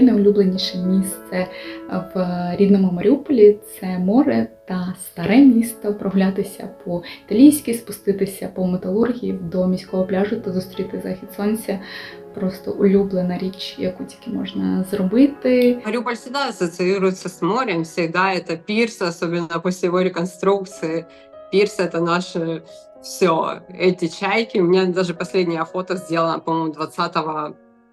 Моє найулюбленіше місце в рідному Маріуполі це море та старе місто, прогулятися по італійськи, спуститися по металургії до міського пляжу та зустріти захід сонця. Просто улюблена річ, яку тільки можна зробити. Мариуполь всегда ассоциируется с морем, всегда это пирс, особенно после его реконструкции. Пирс — это наше все. Эти чайки, у меня даже последнее фото сделано, по-моему, 20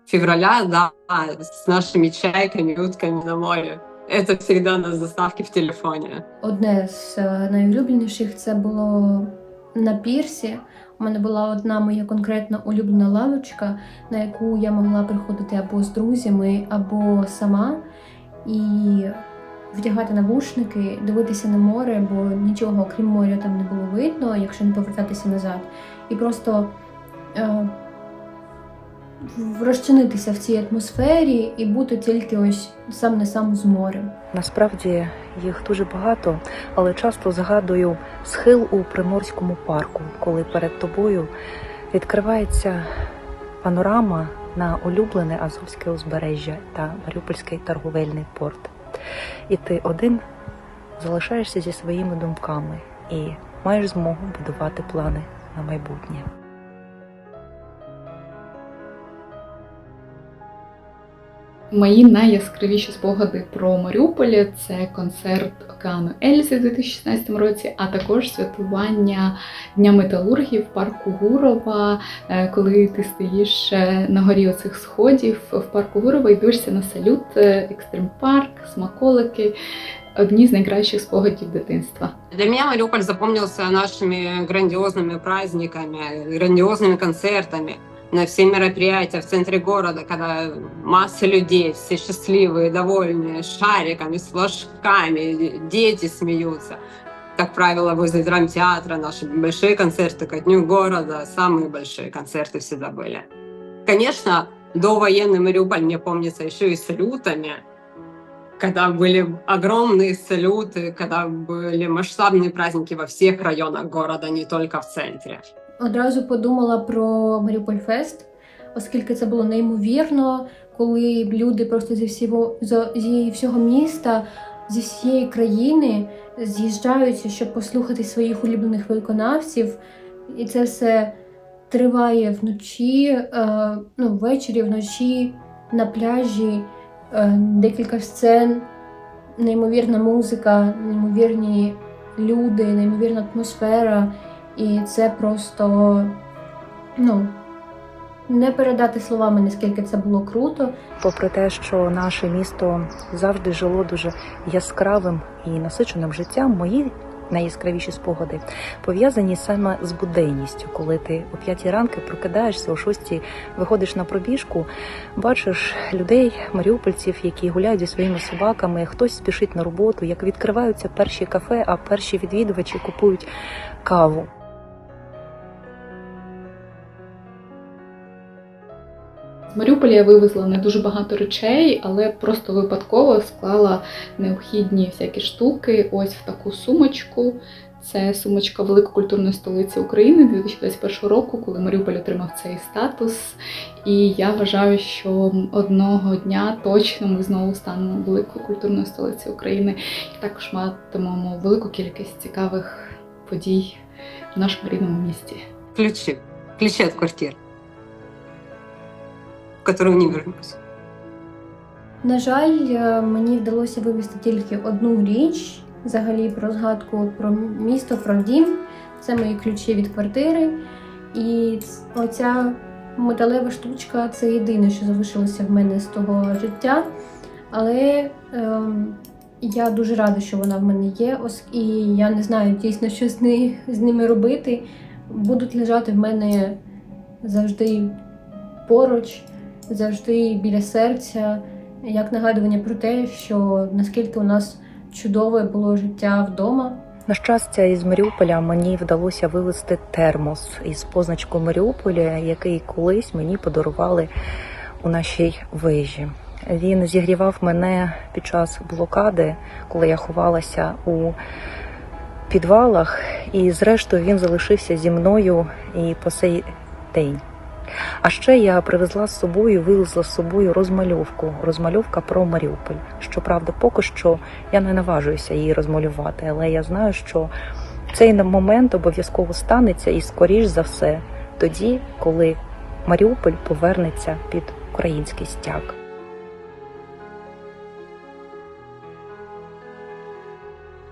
февраля, да, с нашими чайками, утками на море. Это всегда на заставке в телефоне. Одне з е, найулюбленіших це було на пірсі. У мене була одна моя конкретно улюблена лавочка, на яку я могла приходити або з друзями, або сама, і вдягати навушники, дивитися на море, бо нічого окрім моря там не було видно, якщо не повертатися назад. І просто е, розчинитися в цій атмосфері і бути тільки ось сам на сам з морем. Насправді їх дуже багато, але часто згадую схил у приморському парку, коли перед тобою відкривається панорама на улюблене Азовське узбережжя та Маріупольський торговельний порт. І ти один залишаєшся зі своїми думками і маєш змогу будувати плани на майбутнє. Мої найяскравіші спогади про Маріуполь це концерт Океану Ельзи в 2016 році, а також святкування Дня металургів в парку Гурова, е, коли ти стоїш е, на горі оцих сходів в парку Гурова і дивишся на салют, е, екстрим парк, смаколики. Одні з найкращих спогадів дитинства. Для меня Мариуполь запомнился нашими грандиозными праздниками, грандиозными концертами на все мероприятия в центре города, когда масса людей, все счастливые, довольные, с шариками, с флажками, дети смеются. Как правило, возле драмтеатра наши большие концерты ко дню города, самые большие концерты всегда были. Конечно, довоенный Мариуполь мне помнится еще и салютами, когда были огромные салюты, когда были масштабные праздники во всех районах города, не только в центре. Одразу подумала про Маріуполь Фест, оскільки це було неймовірно, коли люди просто зі всього зі всього міста, зі всієї країни з'їжджаються, щоб послухати своїх улюблених виконавців. І це все триває вночі, е, ну, ввечері, вночі, на пляжі, е, декілька сцен, неймовірна музика, неймовірні люди, неймовірна атмосфера. І це просто ну, не передати словами, наскільки це було круто. Попри те, що наше місто завжди жило дуже яскравим і насиченим життям, мої найяскравіші спогади пов'язані саме з буденністю, коли ти о п'ятій ранки прокидаєшся, о шостій виходиш на пробіжку, бачиш людей, маріупольців, які гуляють зі своїми собаками, хтось спішить на роботу, як відкриваються перші кафе, а перші відвідувачі купують каву. Маріуполя я вивезла не дуже багато речей, але просто випадково склала необхідні всякі штуки ось в таку сумочку. Це сумочка Великокультурної столиці України 2021 року, коли Маріуполь отримав цей статус. І я вважаю, що одного дня точно ми знову станемо великою культурною столицею України і також матимемо велику кількість цікавих подій в нашому рідному місті. Ключи. Ключи от квартир, которую не вернусь. На жаль, е, мені вдалося вивезти тільки одну річ взагалі про згадку про місто, про дім. Це мої ключі від квартири. І оця металева штучка це єдине, що залишилося в мене з того життя. Але ем, я дуже рада, що вона в мене є, і я не знаю дійсно, що з, ни, з ними робити. Будуть лежати в мене завжди поруч, завжди біля серця, як нагадування про те, що наскільки у нас чудове було життя вдома. На щастя, із Маріуполя мені вдалося вивезти термос із позначкою Маріуполя, який колись мені подарували у нашій вежі. Він зігрівав мене під час блокади, коли я ховалася у підвалах, і зрештою він залишився зі мною і по сей день. А ще я привезла з собою, вивезла з собою розмальовку. Розмальовка про Маріуполь. Щоправда, поки що я не наважуюся її розмалювати, але я знаю, що цей момент обов'язково станеться і скоріш за все тоді, коли Маріуполь повернеться під український стяг.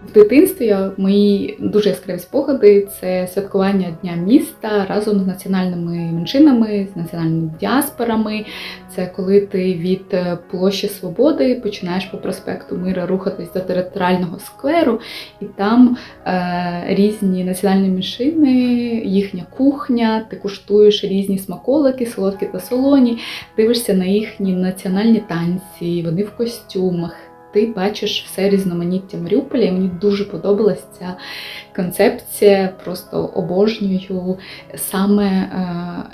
В дитинстві мої дуже яскраві спогади це святкування Дня міста разом з національними меншинами, з національними діаспорами. Це коли ти від е, площі Свободи починаєш по проспекту Мира рухатись до територіального скверу, і там е, різні національні меншини, їхня кухня, ти куштуєш різні смаколики, солодкі та солоні, дивишся на їхні національні танці, вони в костюмах Ти бачиш все різноманіття Маріуполя, і мені дуже подобалась ця концепція. Просто обожнюю саме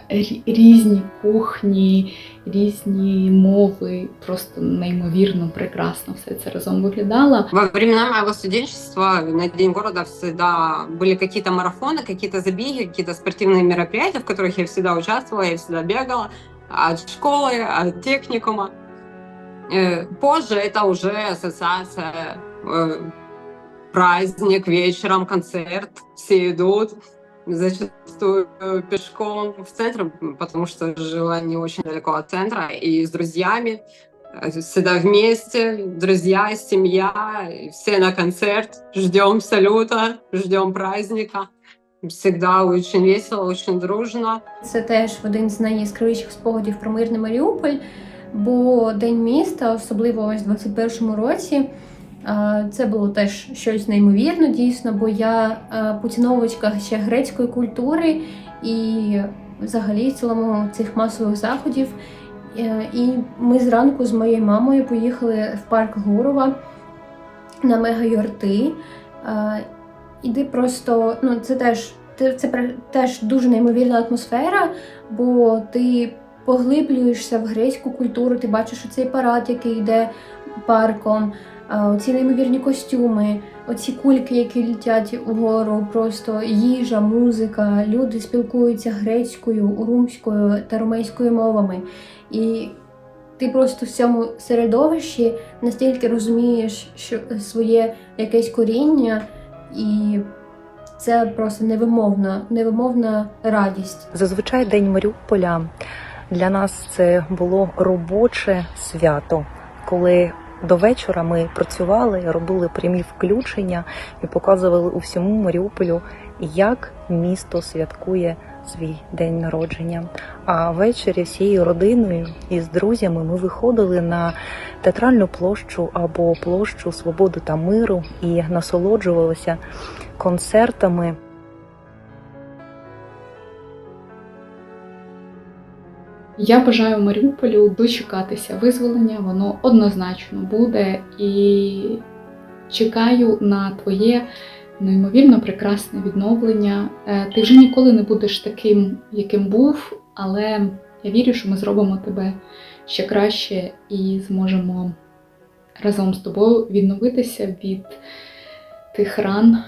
е, рі- різні кухні, різні мови. Просто неймовірно прекрасно все це разом виглядало. Во времена моего студенчества на День города всегда были какие-то марафоны, какие-то забеги, какие-то спортивные мероприятия, в которых я всегда участвовала, я всегда бегала от школы, от техникума. Э, Позже это уже ассоциация, э, праздник, вечером концерт, все идут, зачастую э, пешком в центр, потому что жила не очень далеко от центра, и с друзьями, э, всегда вместе, друзья, семья, и все на концерт, ждем салюта, ждем праздника. Всегда очень весело, очень дружно. Це теж один з найяскравіших спогадів про мирний Маріуполь. Бо День міста, особливо ось в 21-му році, це було теж щось неймовірне, дійсно, бо я поціновувачка ще грецької культури і взагалі в цілому цих масових заходів. Е, І ми зранку з моєю мамою поїхали в парк Гурова на мега-юрти. Іди просто, ну це теж це, це теж дуже неймовірна атмосфера, бо ти поглиблюєшся в грецьку культуру, ти бачиш оцей парад, який йде парком, а, оці неймовірні костюми, оці кульки, які летять угору, просто їжа, музика, люди спілкуються грецькою, урумською та румейською мовами. І ти просто в цьому середовищі настільки розумієш що своє якесь коріння, і це просто невимовна, невимовна радість. Зазвичай День Маріуполя для нас це було робоче свято, коли до вечора ми працювали, робили прямі включення і показували у всьому Маріуполю, як місто святкує свій день народження. А ввечері всією родиною і з друзями ми виходили на театральну площу або площу Свободи та миру і насолоджувалися концертами. Я бажаю Маріуполю дочекатися визволення, воно однозначно буде. І чекаю на твоє неймовірно прекрасне відновлення. Е, Ти вже ніколи не будеш таким, яким був, але я вірю, що ми зробимо тебе ще краще і зможемо разом з тобою відновитися від тих ран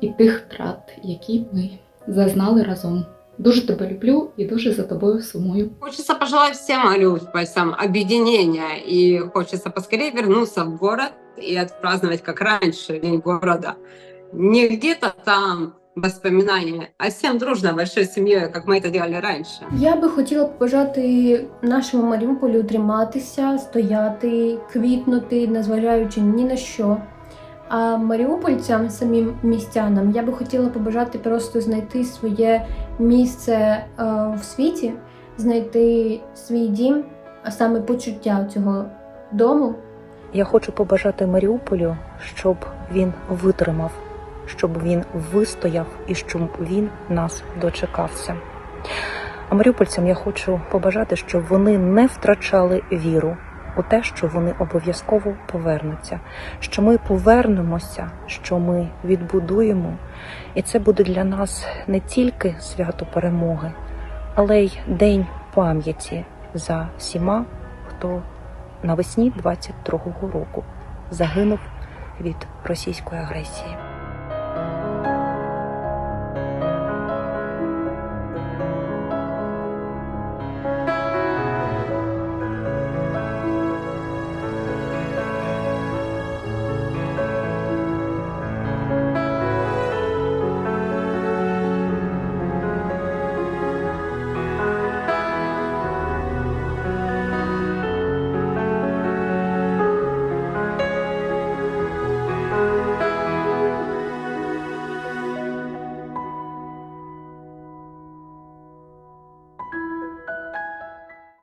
і тих втрат, які ми зазнали разом. Дуже тебе люблю і дуже за тобою сумую. Хочется пожелать всем мариупольцам объединения и хочется поскорее вернуться в город и отпраздновать как раньше День города. Не где-то там воспоминания, а всем дружно, большой семьей, как мы это делали раньше. Я би хотіла побажати нашому Маріуполю триматися, стояти, квітнути, незважаючи ні на що. А маріупольцям, самим містянам, я би хотіла побажати просто знайти своє місце е, в світі, знайти свій дім, а саме почуття цього дому. Я хочу побажати Маріуполю, щоб він витримав, щоб він вистояв і щоб він нас дочекався. А маріупольцям я хочу побажати, щоб вони не втрачали віру у те, що вони обов'язково повернуться, що ми повернемося, що ми відбудуємо, і це буде для нас не тільки свято перемоги, але й день пам'яті за всіма, хто навесні 22-го року загинув від російської агресії.